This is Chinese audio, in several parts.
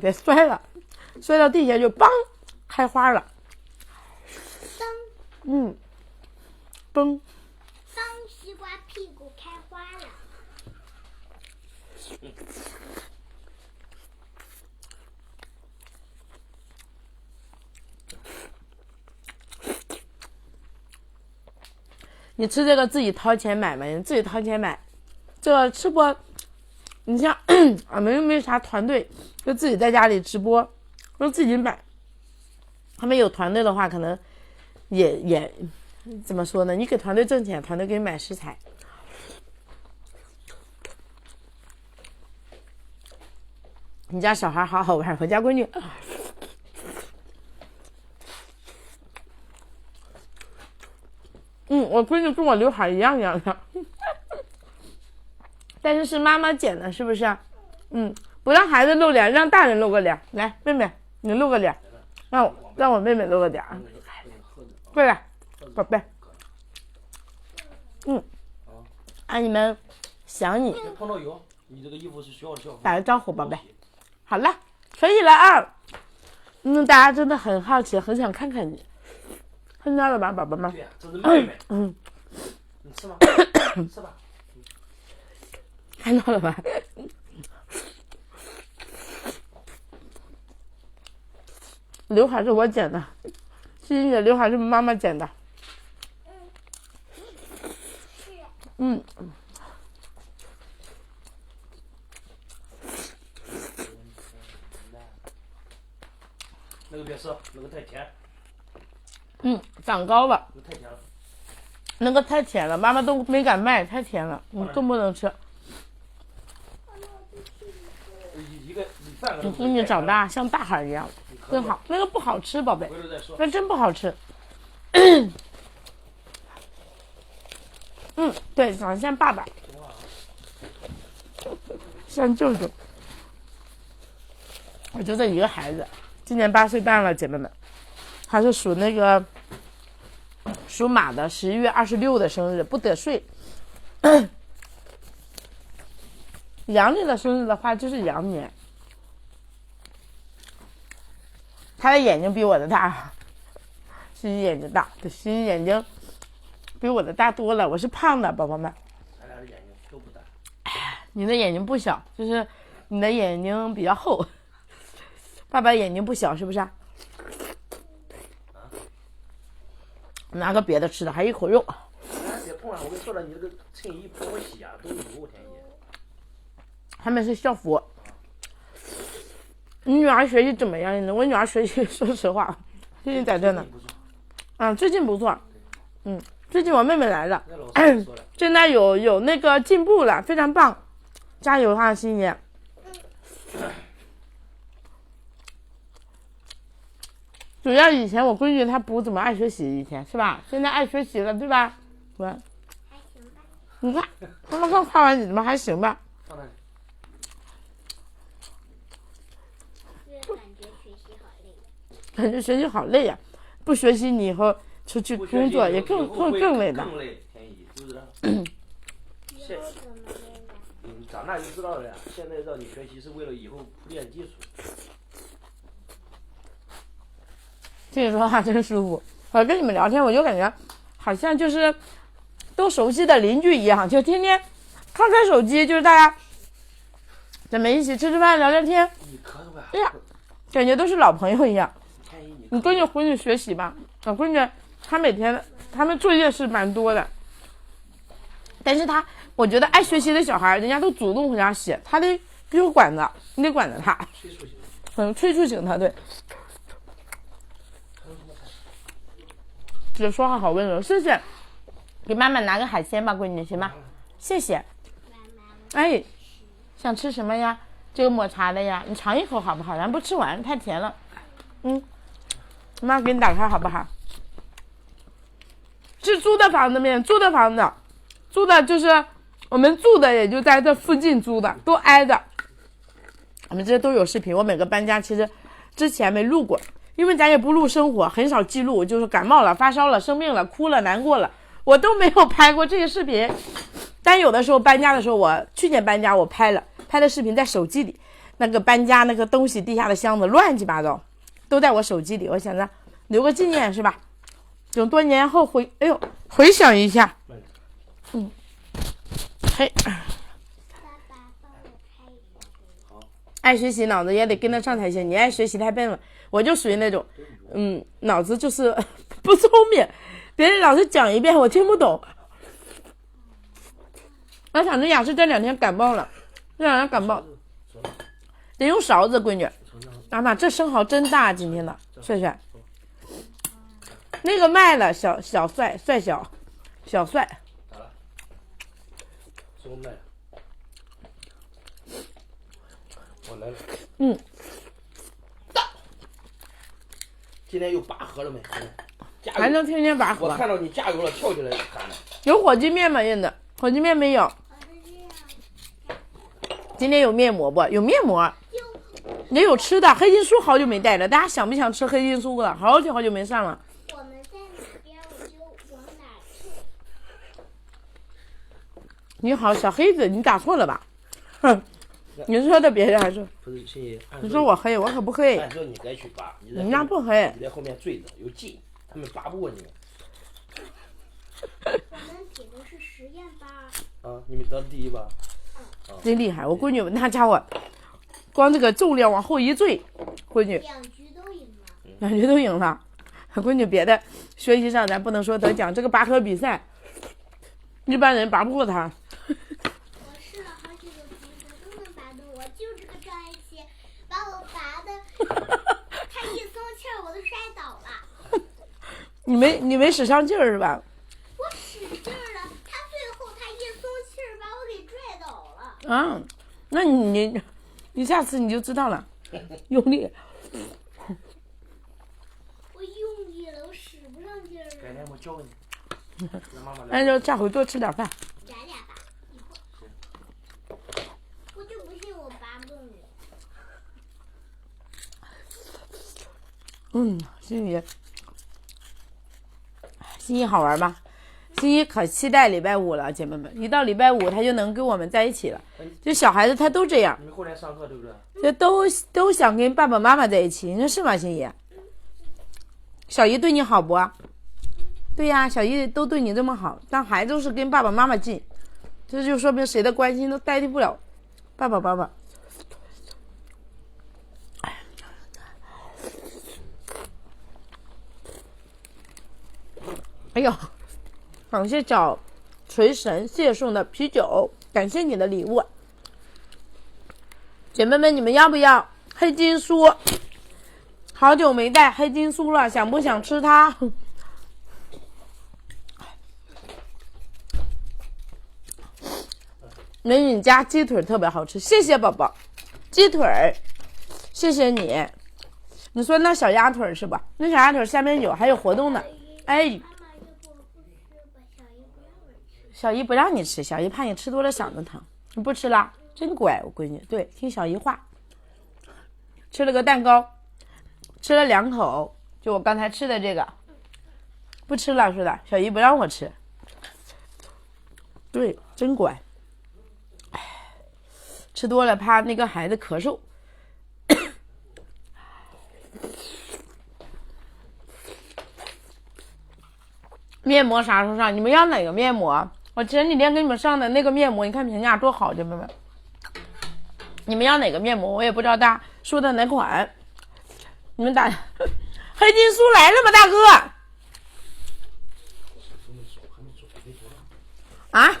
别摔了，摔到地下就梆开花了。嗯，嘣。当西瓜屁股开花了。你吃这个自己掏钱买吗？你自己掏钱买，这个吃播，你像俺们又没啥团队，就自己在家里直播，就自己买。他们有团队的话，可能也也怎么说呢？你给团队挣钱，团队给你买食材。你家小孩好好玩，我家闺女。嗯，我闺女跟我刘海一样一样的，但是是妈妈剪的，是不是？嗯，不让孩子露脸，让大人露个脸。来，妹妹，你露个脸，让我让我妹妹露个脸啊。过来，宝贝。嗯，阿姨们想你。碰到油，你这个衣服是需要校服。打个招呼，宝贝。好了，可以了啊。嗯，大家真的很好奇，很想看看你。看到了吧，宝宝们？对呀，这是妹妹。嗯，你吃吗？吃吧。看到了吧？刘海是我剪的，欣欣姐刘海是妈妈剪的。嗯。那个别吃，那个太甜。嗯，长高了。那太甜了。那个太甜了，妈妈都没敢卖，太甜了，你，更不能吃。一你闺女长大像大海一样，真好。那个不好吃，宝贝，那真不好吃。嗯，对，长得像爸爸，像舅舅。我就这一个孩子，今年八岁半了，姐妹们，他是属那个属马的，十一月二十六的生日，不得睡。阳历的生日的话就是羊年。他的眼睛比我的大，欣欣眼睛大，对，欣欣眼睛比我的大多了。我是胖的，宝宝们。咱俩的眼睛都不大。你的眼睛不小，就是你的眼睛比较厚。爸爸眼睛不小，是不是？拿个别的吃的，还一口肉。别碰了，我跟你说了，你这个衬衣不好洗啊，都是油，天爷。他们是校服。你女儿学习怎么样呢？我女儿学习，说实话，最近在这呢。嗯，最近不错。嗯，最近我妹妹来了，现在有有那个进步了，非常棒，加油哈，欣欣。主要以前我闺女她不怎么爱学习，以前是吧？现在爱学习了，对吧？我。还行吧。你看，他们刚夸完你，怎么还行吧？感觉学习好累呀，不学习你以后出去工作也更更更累的。更累，天意是 不是？现嗯，长大就知道了呀。现在让你学习是为了以后铺垫基础。听你说话真舒服，我跟你们聊天，我就感觉好像就是都熟悉的邻居一样，就天天看看手机，就是大家咱们一起吃吃饭、聊聊天。你咳嗽哎呀，感觉都是老朋友一样。你闺女回去学习吧，我闺女她每天他们作业是蛮多的，但是她我觉得爱学习的小孩，人家都主动回家写，她得必须管着，你得管着她。嗯，催促型她对。姐说话好温柔，谢谢。给妈妈拿个海鲜吧，闺女，行吗？谢谢。哎，想吃什么呀？这个抹茶的呀，你尝一口好不好？咱不吃完，太甜了。嗯，妈给你打开好不好？是租的房子面，租的房子，租的就是我们住的，也就在这附近租的，都挨着。我们这些都有视频，我每个搬家其实之前没录过。因为咱也不录生活，很少记录，就是感冒了、发烧了、生病了、哭了、难过了，我都没有拍过这些视频。但有的时候搬家的时候，我去年搬家我拍了，拍的视频在手机里。那个搬家那个东西地下的箱子乱七八糟，都在我手机里。我想着留个纪念是吧？等多年后回，哎呦，回想一下，嗯，嘿，爸爸帮我拍一下。爱学习脑子也得跟得上才行。你爱学习太笨了，我就属于那种，嗯，脑子就是 不聪明，别人老师讲一遍我听不懂。我想着雅思这两天感冒了，这两天感冒得用勺子，闺女。妈妈，这生蚝真大，今天的帅帅。那个卖了，小小帅帅小，小帅。咋了？什么卖？我来了。嗯。今天又拔河了没？还能天天拔河？我看到你加油了，跳起来喊了。有火鸡面吗？燕子火鸡面没有。今天有面膜不？有面膜，也有吃的。黑金酥好久没带了，大家想不想吃黑金酥了？好久好久没上了。我们在哪边我就往哪去。你好，小黑子，你打错了吧？哼，你说的别人还说，不是你说我黑，我可不黑，按说你该去拔，你人家不黑。你在后面追着，有劲，他们拔不过你我们比的是实验班。啊！你们得了第一吧？真厉害！我闺女那家伙，光这个重量往后一坠，闺女两局都赢了。两局都赢了。闺女别的学习上咱不能说得奖，这个拔河比赛，一般人拔不过他。我试了好几个题，我都能拔动，我就这个张爱琪把我拔的，他一松气儿我都摔倒了。你没你没使上劲儿是吧？我使劲儿了，他最后他一松气儿把我给拽倒了。啊，那你你下次你就知道了，用力。我用力了，我使不上劲儿了。改天我教你。让妈妈来。那就下回多吃点饭。咱俩吧一会儿。我就不信我拔不动你。嗯，心怡，心怡好玩吧？心怡可期待礼拜五了，姐妹们，一到礼拜五他就能跟我们在一起了。就小孩子他都这样，你们后来上课对不对？就都都想跟爸爸妈妈在一起，你说是吗，心怡？小姨对你好不？对呀，小姨都对你这么好，但孩子都是跟爸爸妈妈近，这就说明谁的关心都代替不了爸爸妈妈。哎呦，感谢找锤神谢送的啤酒，感谢你的礼物。姐妹们，你们要不要黑金酥？好久没带黑金酥了，想不想吃它？美女家鸡腿特别好吃，谢谢宝宝。鸡腿儿，谢谢你。你说那小鸭腿是吧？那小鸭腿下面有还有活动呢。哎，妈妈，要不我不吃吧？小姨不让我吃。小姨不让你吃，小姨怕你吃多了嗓子疼。你不吃了，真乖，我闺女。对，听小姨话。吃了个蛋糕，吃了两口，就我刚才吃的这个，不吃了说的。小姨不让我吃。对，真乖。唉，吃多了怕那个孩子咳嗽。面膜啥时候上？你们要哪个面膜？我前几天给你们上的那个面膜，你看评价多好，姐妹们。你们要哪个面膜？我也不知道大家说的哪款。你们打黑金酥来了吗，大哥？啊？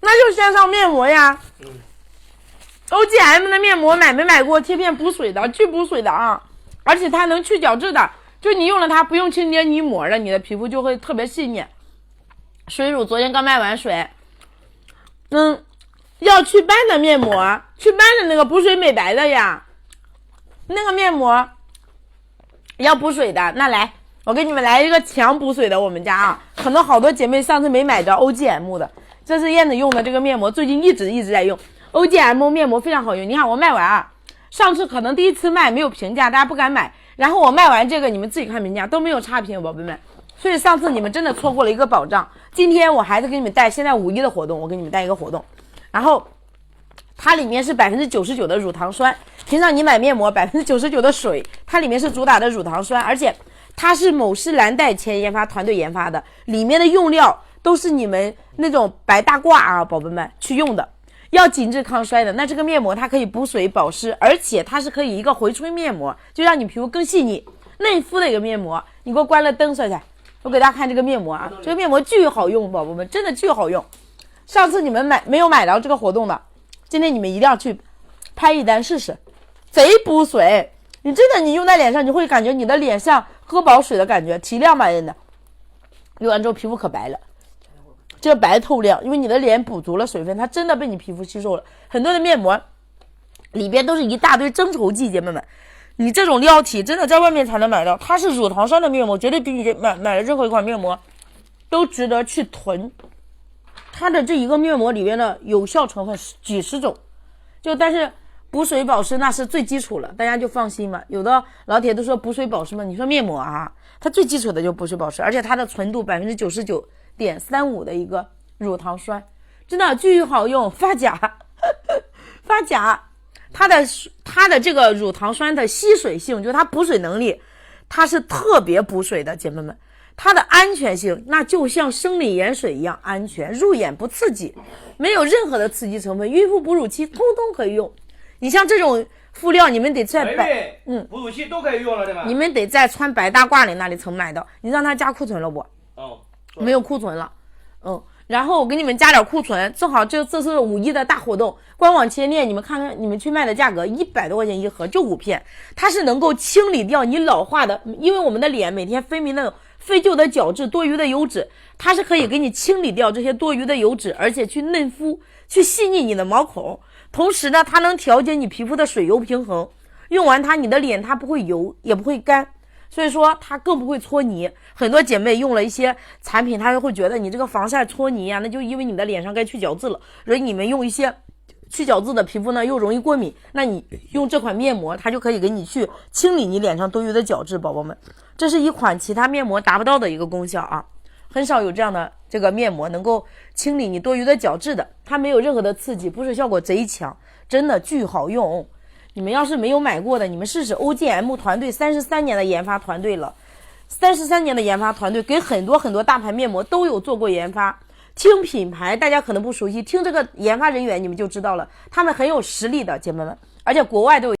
那就先上面膜呀。OGM 的面膜买没买过？贴片补水的，去补水的啊！而且它能去角质的，就你用了它不用清洁泥膜了，你的皮肤就会特别细腻。水乳昨天刚卖完水，嗯，要祛斑的面膜，祛斑的那个补水美白的呀，那个面膜要补水的，那来，我给你们来一个强补水的，我们家啊，可能好多姐妹上次没买着 OGM 的，这是燕子用的这个面膜，最近一直一直在用 OGM 面膜，非常好用。你看我卖完啊。上次可能第一次卖没有评价，大家不敢买。然后我卖完这个，你们自己看评价都没有差评，宝贝们。所以上次你们真的错过了一个保障。今天我还是给你们带，现在五一的活动，我给你们带一个活动，然后它里面是百分之九十九的乳糖酸，平常你买面膜百分之九十九的水，它里面是主打的乳糖酸，而且它是某诗蓝带前研发团队研发的，里面的用料都是你们那种白大褂啊，宝贝们去用的。要紧致抗衰的，那这个面膜它可以补水保湿，而且它是可以一个回春面膜，就让你皮肤更细腻、嫩肤的一个面膜。你给我关了灯，帅帅，我给大家看这个面膜啊，这个面膜巨好用，宝宝们真的巨好用。上次你们买没有买到这个活动的，今天你们一定要去拍一单试试，贼补水。你真的你用在脸上，你会感觉你的脸像喝饱水的感觉，提亮吧，真的。用完之后皮肤可白了。这白透亮，因为你的脸补足了水分，它真的被你皮肤吸收了。很多的面膜里边都是一大堆增稠剂，姐妹们，你这种料体真的在外面才能买到。它是乳糖酸的面膜，绝对比你买买的任何一款面膜都值得去囤。它的这一个面膜里面的有效成分几十种，就但是补水保湿那是最基础了，大家就放心吧。有的老铁都说补水保湿嘛，你说面膜啊，它最基础的就是补水保湿，而且它的纯度百分之九十九。点三五的一个乳糖酸，真的巨好用，发甲，发甲，它的它的这个乳糖酸的吸水性，就是它补水能力，它是特别补水的，姐妹们，它的安全性那就像生理盐水一样安全，入眼不刺激，没有任何的刺激成分，孕妇哺乳期通通可以用。你像这种敷料，你们得在白，嗯，哺乳期都可以用了，对吧？你们得在穿白大褂里那里曾买到，你让他加库存了不？没有库存了，嗯，然后我给你们加点库存，正好这这是五一的大活动，官网旗舰店你们看看你们去卖的价格一百多块钱一盒，就五片，它是能够清理掉你老化的，因为我们的脸每天分泌那种废旧的角质、多余的油脂，它是可以给你清理掉这些多余的油脂，而且去嫩肤、去细腻你的毛孔，同时呢，它能调节你皮肤的水油平衡，用完它你的脸它不会油也不会干。所以说它更不会搓泥，很多姐妹用了一些产品，她就会觉得你这个防晒搓泥呀，那就因为你的脸上该去角质了。所以你们用一些去角质的皮肤呢，又容易过敏，那你用这款面膜，它就可以给你去清理你脸上多余的角质。宝宝们，这是一款其他面膜达不到的一个功效啊，很少有这样的这个面膜能够清理你多余的角质的，它没有任何的刺激，不是效果贼强，真的巨好用。你们要是没有买过的，你们试试 OGM 团队三十三年的研发团队了，三十三年的研发团队给很多很多大牌面膜都有做过研发。听品牌大家可能不熟悉，听这个研发人员你们就知道了，他们很有实力的姐妹们，而且国外都有。